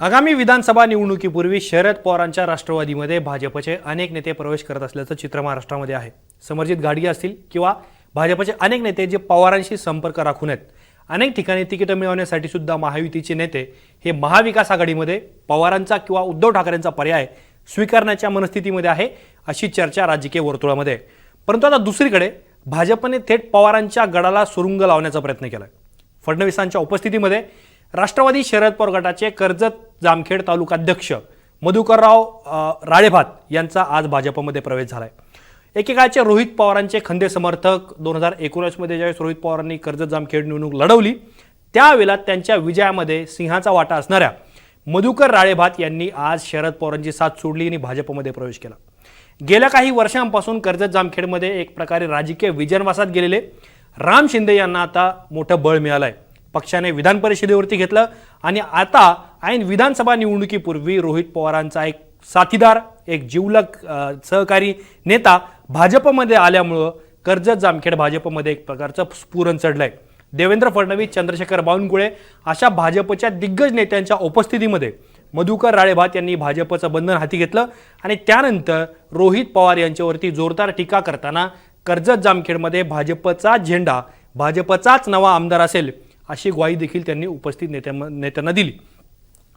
आगामी विधानसभा निवडणुकीपूर्वी शरद पवारांच्या राष्ट्रवादीमध्ये भाजपचे अनेक नेते प्रवेश करत असल्याचं चित्र महाराष्ट्रामध्ये आहे. समर्जित गाडगे असतील किंवा भाजपचे अनेक नेते जे पवारांशी संपर्क राखून आहेत अनेक ठिकाणी तिकीटं मिळवण्यासाठी सुद्धा महायुतीचे नेते हे महाविकास आघाडीमध्ये पवारांचा किंवा उद्धव ठाकरेंचा पर्याय स्वीकारण्याच्या मनस्थितीमध्ये आहे अशी चर्चा राजकीय वर्तुळामध्ये आहे. परंतु आता दुसरीकडे भाजपने थेट पवारांच्या गडाला सुरुंग लावण्याचा प्रयत्न केला फडणवीसांच्या उपस्थितीमध्ये राष्ट्रवादी शरद पवार गटाचे कर्जत जामखेड तालुकाध्यक्ष मधुकरराव राळेभात यांचा आज भाजपमध्ये प्रवेश झाला आहे एकेकाळचे रोहित पवारांचे खंदे समर्थक दोन हजार एकोणीसमध्ये ज्यावेळेस रोहित पवारांनी कर्जत जामखेड निवडणूक लढवली त्यावेळेला त्यांच्या विजयामध्ये सिंहाचा वाटा असणाऱ्या मधुकर राळेभात यांनी आज शरद पवारांची साथ सोडली आणि भाजपमध्ये प्रवेश केला. गेल्या काही वर्षांपासून कर्जत जामखेडमध्ये एक प्रकारे राजकीय विजनवासात गेलेले राम शिंदे यांना आता मोठं बळ मिळालं आहे पक्षाने विधान परिषदेवरती घेतलं. आणि आता ऐन विधानसभा निवडणुकीपूर्वी रोहित पवारांचा एक साथीदार एक जिवलग सहकारी नेता भाजपमध्ये आल्यामुळं कर्जत जामखेड भाजपमध्ये एक प्रकारचं स्फुरण चढलंय. देवेंद्र फडणवीस चंद्रशेखर बावनकुळे अशा भाजपच्या दिग्गज नेत्यांच्या उपस्थितीमध्ये मधुकर राळेभात यांनी भाजपचं बंधन हाती घेतलं. आणि त्यानंतर रोहित पवार यांच्यावरती जोरदार टीका करताना कर्जत जामखेडमध्ये भाजपचा झेंडा भाजपचाच नवा आमदार असेल अशी ग्वाही देखील त्यांनी उपस्थित नेत्या नेत्यांना दिली.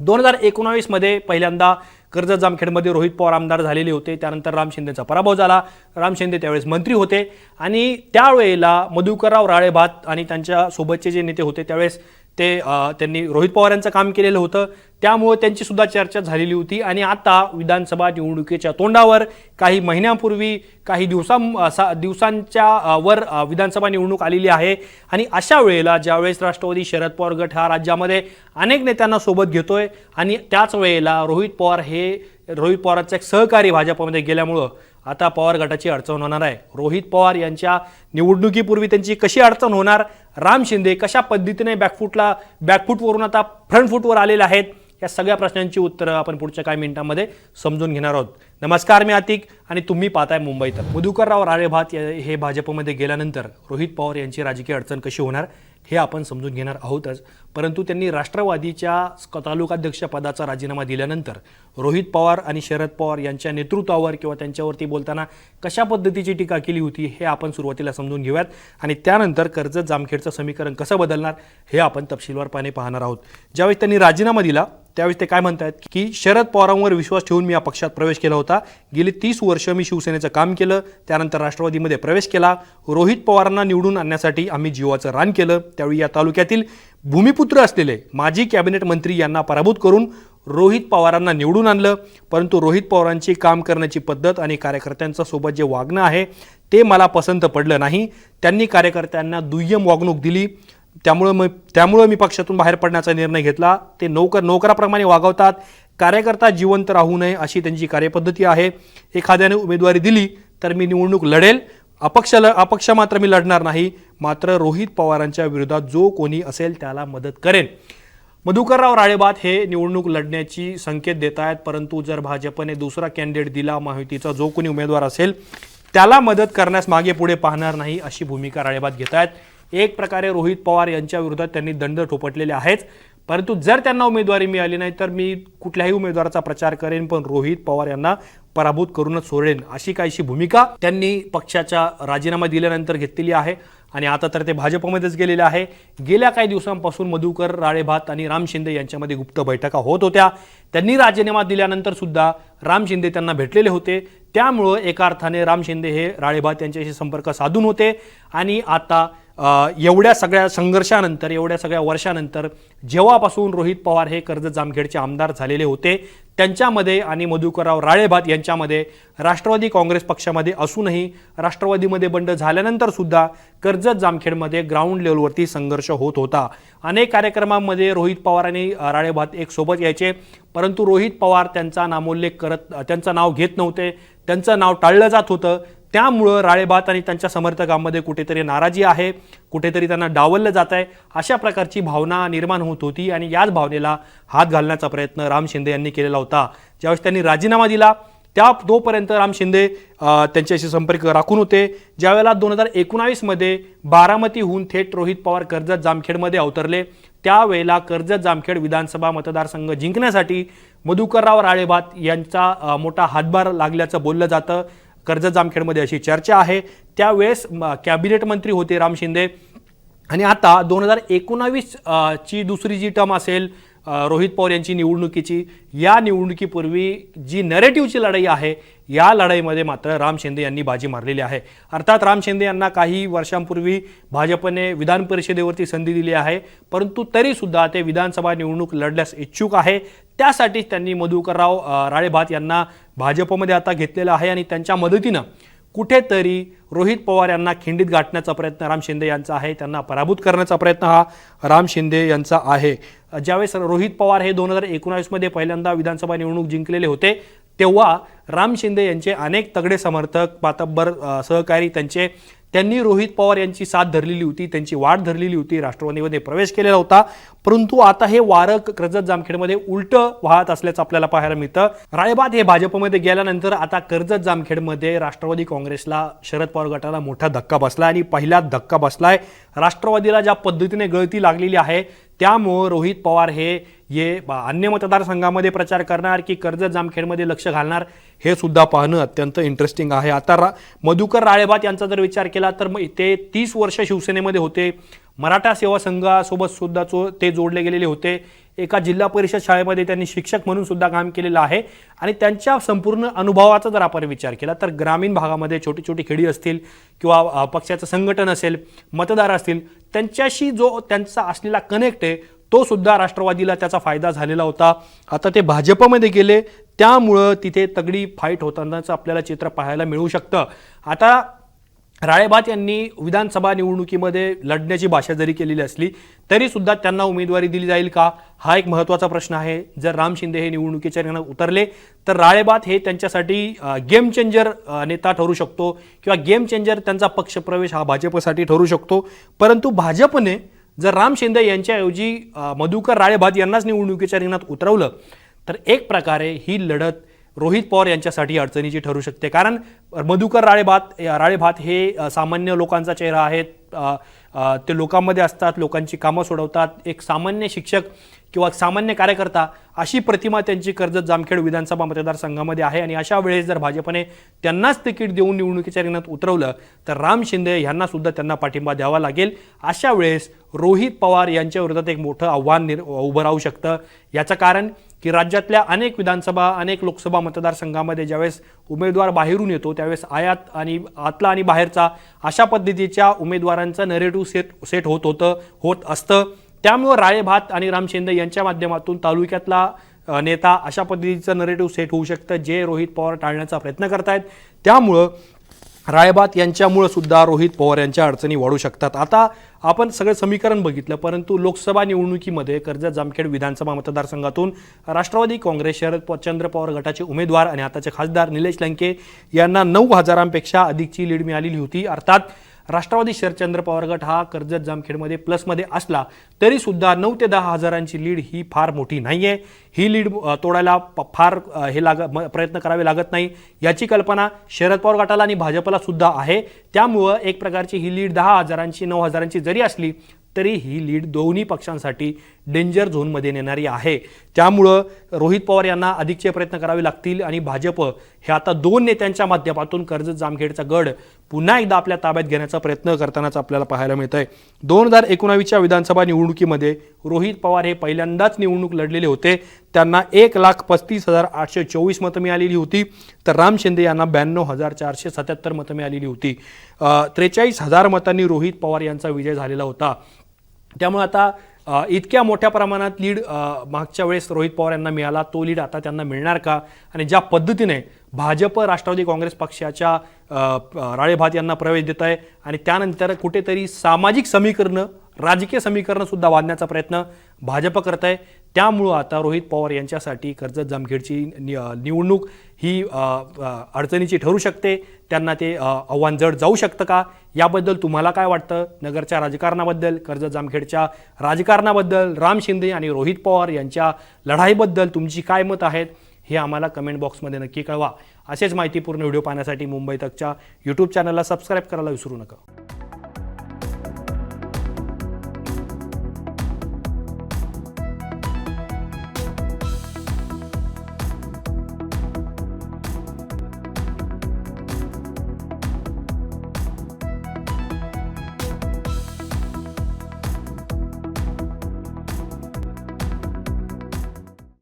दोन हजार एकोणावीसमध्ये पहिल्यांदा कर्जत जामखेडमध्ये रोहित पवार आमदार झालेले होते. त्यानंतर राम शिंदेचा पराभव झाला. राम शिंदे त्यावेळेस मंत्री होते. आणि त्यावेळेला मधुकरराव राळेभात आणि त्यांच्या सोबतचे जे नेते होते त्यावेळेस ते त्यांनी रोहित पवार यांचं काम केलेलं होतं. त्यामुळे त्यांची सुद्धा चर्चा झालेली होती. आणि आता विधानसभा निवडणुकीच्या तोंडावर काही महिन्यांपूर्वी काही दिवसां सा दिवसांच्या वर विधानसभा निवडणूक आलेली आहे. आणि अशा वेळेला ज्यावेळेस राष्ट्रवादी शरद पवार गट हा राज्यामध्ये अनेक नेत्यांना सोबत घेतोय. आणि त्याच वेळेला रोहित पवार हे रोहित पवारांचा एक सहकारी भाजपमध्ये गेल्यामुळं आता पवार गटाची अडचण होणार आहे. रोहित पवार यांच्या निवडणुकीपूर्वी त्यांची कशी अडचण होणार? राम शिंदे कशा पद्धतीने बॅकफूटला बॅकफूटवरून आता फ्रंटफूटवर आलेले आहेत? या सगळ्या प्रश्नांची उत्तरं आपण पुढच्या काही मिनिटांमध्ये समजून घेणार आहोत. नमस्कार मी आतिक आणि तुम्ही पाहताय मुंबई तर. मधुकरराव राळेभात हे भाजपमध्ये गेल्यानंतर रोहित पवार यांची राजकीय अडचण कशी होणार हे आपण समजून घेणार आहोतच. परंतु त्यांनी राष्ट्रवादीच्या तालुकाध्यक्षपदाचा राजीनामा दिल्यानंतर रोहित पवार आणि शरद पवार यांच्या नेतृत्वावर किंवा त्यांच्यावरती बोलताना कशा पद्धतीची टीका केली होती हे आपण सुरुवातीला समजून घेऊयात. आणि त्यानंतर कर्जत जामखेडचं समीकरण कसं बदलणार हे आपण तपशीलवारपणे पाहणार आहोत. ज्यावेळेस त्यांनी राजीनामा दिला त्यावेळेस ते काय म्हणतात की शरद पवारांवर विश्वास ठेवून मी या पक्षात प्रवेश केला होता. गेली तीस वर्ष मी शिवसेनेचं काम केलं त्यानंतर राष्ट्रवादीमध्ये प्रवेश केला. रोहित पवारांना निवडून आणण्यासाठी आम्ही जीवाचं रान केलं. त्यावेळी या तालुक्यातील भूमिपुत्र असलेले माजी कॅबिनेट मंत्री यांना पराभूत करून रोहित पवारांना निवडून आणलं. परंतु रोहित पवारांची काम करण्याची पद्धत आणि कार्यकर्त्यांच्या सोबत जे वागणं आहे ते मला पसंत पडलं नाही. त्यांनी कार्यकर्त्यांना दुय्यम वागणूक दिली. त्यामुळं मग त्यामुळं मी पक्षातून बाहेर पडण्याचा निर्णय घेतला. ते नोकर नोकराप्रमाणे वागवतात. कार्यकर्ता जिवंत राहू नये अशी त्यांची कार्यपद्धती आहे. एखाद्याने उमेदवारी दिली तर मी निवडणूक लढेल. अपक्ष ल अपक्ष मात्र मी लढणार नाही. मात्र रोहित पवारांच्या विरोधात जो कोणी असेल त्याला मदत करेन. मधुकरराव राळेबात हे निवडणूक लढण्याची संकेत देत आहेत. परंतु जर भाजपने दुसरा कॅन्डिडेट दिला माहितीचा जो कोणी उमेदवार असेल त्याला मदत करण्यास मागे पुढे पाहणार नाही अशी भूमिका राळेबात घेत आहेत. एक प्रकारे रोहित पवार यांच्या विरोधात त्यांनी दंड ठोपटलेले आहेच. परंतु जर त्यांना उमेदवारी मिळाली नाही तर मी कुठल्याही उमेदवाराचा प्रचार करेन पण रोहित पवार यांना पराभूत करूनच सोडेन अशी काहीशी भूमिका त्यांनी पक्षाच्या राजीनामा दिल्यानंतर घेतलेली आहे. आणि आता तर ते भाजपमध्येच गेलेले आहे. गेल्या काही दिवसांपासून मधुकर राळेभात आणि राम शिंदे यांच्यामध्ये गुप्त बैठका होत होत्या. त्यांनी राजीनामा दिल्यानंतर सुद्धा राम शिंदे त्यांना भेटलेले होते. त्यामुळं एका अर्थाने राम शिंदे हे राळेभात यांच्याशी संपर्क साधून होते. आणि आता एवढ्या सगळ्या संघर्षानंतर एवढ्या सगळ्या वर्षानंतर जेव्हापासून रोहित पवार हे कर्जत जामखेडचे आमदार झालेले होते त्यांच्यामध्ये आणि मधुकरराव राळेभात यांच्यामध्ये राष्ट्रवादी काँग्रेस पक्षामध्ये असूनही राष्ट्रवादीमध्ये बंड झाल्यानंतर सुद्धा कर्जत जामखेडमध्ये ग्राउंड लेवलवरती संघर्ष होत होता. अनेक कार्यक्रमांमध्ये रोहित पवार आणि राळेभात एक सोबत यायचे परंतु रोहित पवार त्यांचा नामोल्लेख करत त्यांचं नाव घेत नव्हते. त्यांचं नाव टाळलं जात होतं. त्यामुळं राळेभात आणि त्यांच्या समर्थकांमध्ये कुठेतरी नाराजी आहे कुठेतरी त्यांना डावललं जात आहे अशा प्रकारची भावना निर्माण होत होती आणि याच भावनेला हात घालण्याचा प्रयत्न राम शिंदे यांनी केलेला होता. ज्यावेळेस त्यांनी राजीनामा दिला त्या तोपर्यंत राम शिंदे त्यांच्याशी संपर्क राखून होते. ज्यावेळेला दोन हजार एकोणावीसमध्ये बारामतीहून थेट रोहित पवार कर्जत जामखेडमध्ये अवतरले त्यावेळेला कर्जत जामखेड विधानसभा मतदारसंघ जिंकण्यासाठी मधुकरराव राळेभात यांचा मोठा हातभार लागल्याचं बोललं जातं. कर्जत जामखेडमध्ये अशी चर्चा आहे. त्यावेळेस म, कॅबिनेट मंत्री होते राम शिंदे. आणि आता दोन हजार एकोणावीस ची दुसरी जी टर्म असेल रोहित पवार यांची निवडणुकीची या निवडणुकीपूर्वी जी नरेटिव्हची लढाई आहे या लढाईमध्ये मात्र राम शिंदे यांनी बाजी मारलेली आहे. अर्थात राम शिंदे यांना काही वर्षांपूर्वी भाजपने विधान परिषदेवरती संधी दिली आहे परंतु तरीसुद्धा ते विधानसभा निवडणूक लढल्यास इच्छुक आहे. त्यासाठीच त्यांनी मधुकरराव राळेभात यांना भाजपमध्ये आता घेतलेलं आहे आणि त्यांच्या मदतीनं कुठेतरी रोहित पवार यांना खिंडीत गाठण्याचा प्रयत्न राम शिंदे यांचा आहे त्यांना पराभूत करण्याचा प्रयत्न हा राम शिंदे यांचा आहे. ज्यावेळेस रोहित पवार हे दोन हजार एकोणावीसमध्ये पहिल्यांदा विधानसभा निवडणूक जिंकलेले होते तेव्हा राम शिंदे यांचे अनेक तगडे समर्थक मातब्बर सहकारी त्यांचे त्यांनी रोहित पवार यांची साथ धरलेली होती त्यांची वाट धरलेली होती राष्ट्रवादीमध्ये प्रवेश केलेला होता. परंतु आता हे वारं कर्जत जामखेडमध्ये उलटं वाहत असल्याचं आपल्याला पाहायला मिळतं. राळेबाद हे भाजपमध्ये गेल्यानंतर आता कर्जत जामखेडमध्ये राष्ट्रवादी काँग्रेसला शरद पवार गटाला मोठा धक्का बसला आणि पहिला धक्का बसलाय. राष्ट्रवादीला ज्या पद्धतीने गळती लागलेली आहे त्यामुळं रोहित पवार हे ये अन्य मतदारसंघामध्ये प्रचार करणार की कर्जत जामखेडमध्ये लक्ष घालणार हे सुद्धा पाहणं अत्यंत इंटरेस्टिंग आहे. आता रा मधुकर राळेभात यांचा जर विचार केला तर मग ते तीस वर्ष शिवसेनेमध्ये होते. मराठा सेवा संघासोबत सुद्धा चो ते जोडले गेलेले होते. एका जिल्हा परिषद शाळेमध्ये त्यांनी शिक्षक म्हणून सुद्धा काम केलेलं आहे. आणि त्यांच्या संपूर्ण अनुभवाचा जर आपण विचार केला तर ग्रामीण भागामध्ये छोटी छोटी खेडी असतील किंवा पक्षाचं संघटन असेल मतदार असतील त्यांच्याशी जो त्यांचा असलेला कनेक्ट आहे तो सुद्धा राष्ट्रवादीला त्याचा फायदा झालेला होता. आता ते भाजपमध्ये गेले त्यामुळं तिथे तगडी फाईट होतानाचं आपल्याला चित्र पाहायला मिळू शकतं. आता राळेभात यांनी विधानसभा निवडणुकीमध्ये लढण्याची भाषा जरी केलेली असली तरी सुद्धा त्यांना उमेदवारी दिली जाईल का? हा एक महत्त्वाचा प्रश्न आहे. जर राम शिंदे हे निवडणुकीच्या रिंगणात उतरले तर राळेभात हे त्यांच्यासाठी गेम चेंजर नेता ठरू शकतो किंवा गेम चेंजर त्यांचा पक्षप्रवेश हा भाजपसाठी ठरू शकतो. परंतु भाजपने जर राम शिंदे यांच्याऐवजी मधुकर राळेभात यांनाच निवडणुकीच्या रिंगणात उतरवलं तर एक प्रकारे ही लढत रोहित पवार यांच्यासाठी अडचणीची ठरू शकते. कारण मधुकर राळेभात राळेभात हे सामान्य लोकांचा चेहरा आहेत. ते लोकांमध्ये असतात लोकांची कामं सोडवतात. एक सामान्य शिक्षक किंवा सामान्य कार्यकर्ता अशी प्रतिमा त्यांची कर्जत जामखेड विधानसभा मतदारसंघामध्ये आहे आणि अशा वेळेस जर भाजपने त्यांनाच तिकीट देऊन निवडणुकीच्या रिंगणात उतरवलं तर राम शिंदे यांना सुद्धा त्यांना पाठिंबा द्यावा लागेल. अशा वेळेस रोहित पवार यांच्या विरोधात एक मोठं आव्हान निर उभं राहू शकतं. याचं कारण की राज्यातल्या अनेक विधानसभा अनेक लोकसभा मतदारसंघामध्ये ज्यावेळेस उमेदवार बाहेरून येतो त्यावेळेस आयात आणि आतला आणि बाहेरचा अशा पद्धतीच्या उमेदवारांचं नरेटिव्ह सेट सेट होत होतं होत असतं. त्यामुळं राळेभात आणि राम शिंदे यांच्या माध्यमातून तालुक्यातला नेता अशा पद्धतीचं नरेटिव्ह सेट होऊ शकतं जे रोहित पवार टाळण्याचा प्रयत्न करतायत. त्यामुळं रायबात यांच्यामुळं सुद्धा रोहित पवार यांच्या अडचणी वाढू शकतात. आता आपण सगळं समीकरण बघितलं परंतु लोकसभा निवडणुकीमध्ये कर्जत जामखेड विधानसभा मतदारसंघातून राष्ट्रवादी काँग्रेस शरद प- चंद्र पवार गटाचे उमेदवार आणि आताचे खासदार निलेश लंके यांना नऊ हजारांपेक्षा अधिकची लीड मिळालेली होती. अर्थात राष्ट्रवादी शरदचंद्र पवार गट हा कर्जत जामखेडमध्ये प्लसमध्ये असला तरी सुद्धा नऊ ते दहा हजारांची लीड ही फार मोठी नाही आहे ही लीड तोडायला प- फार हे लाग म- प्रयत्न करावे लागत नाही. याची कल्पना शरद पवार गटाला आणि भाजपला सुद्धा आहे. त्यामुळं एक प्रकारची ही लीड दहा हजारांची नऊ हजारांची जरी असली तरी ही लीड दोन्ही पक्षांसाठी डेंजर झोनमध्ये नेणारी आहे. त्यामुळं रोहित पवार यांना अधिकचे प्रयत्न करावे लागतील आणि भाजप हे आता दोन नेत्यांच्या माध्यमातून कर्जत जामखेडचा गड पुन्हा एकदा आपल्या ताब्यात घेण्याचा प्रयत्न करतानाच आपल्याला पाहायला मिळत आहे दोन हजार एकोणावीसच्या विधानसभा निवडणुकीमध्ये रोहित पवार हे पहिल्यांदाच निवडणूक लढलेले होते. त्यांना एक लाख पस्तीस हजार आठशे चोवीस मतं मिळालेली होती. तर राम शिंदे यांना ब्याण्णव हजार चारशे सत्याहत्तर मतं मिळालेली होती. त्रेचाळीस हजार मतांनी रोहित पवार यांचा विजय झालेला होता. त्यामुळे आता इतक्या मोठ्या प्रमाणात लीड मागच्या वेळेस रोहित पवार यांना मिळाला. तो लीड आता त्यांना मिळणार का? आणि ज्या पद्धतीने भाजप राष्ट्रवादी काँग्रेस पक्षाच्या राळेभात यांना प्रवेश देत आहे आणि त्यानंतर कुठेतरी सामाजिक समीकरणं राजकीय समीकरणसुद्धा बांधण्याचा प्रयत्न भाजप करत आहे. त्यामुळं आता रोहित पवार यांच्यासाठी कर्जत जामखेडची नि- निवडणूक ही अडचणीची ठरू शकते. त्यांना ते आव्हान जड जाऊ शकतं का? याबद्दल तुम्हाला काय वाटतं? नगरच्या राजकारणाबद्दल कर्जत जामखेडच्या राजकारणाबद्दल राम शिंदे आणि रोहित पवार यांच्या लढाईबद्दल तुमची काय मत आहेत? हे आम्हाला कमेंट बॉक्समध्ये नक्की कळवा. असेच माहितीपूर्ण व्हिडिओ पाहण्यासाठी मुंबई तकच्या यूट्यूब चॅनलला सबस्क्राईब करायला विसरू नका.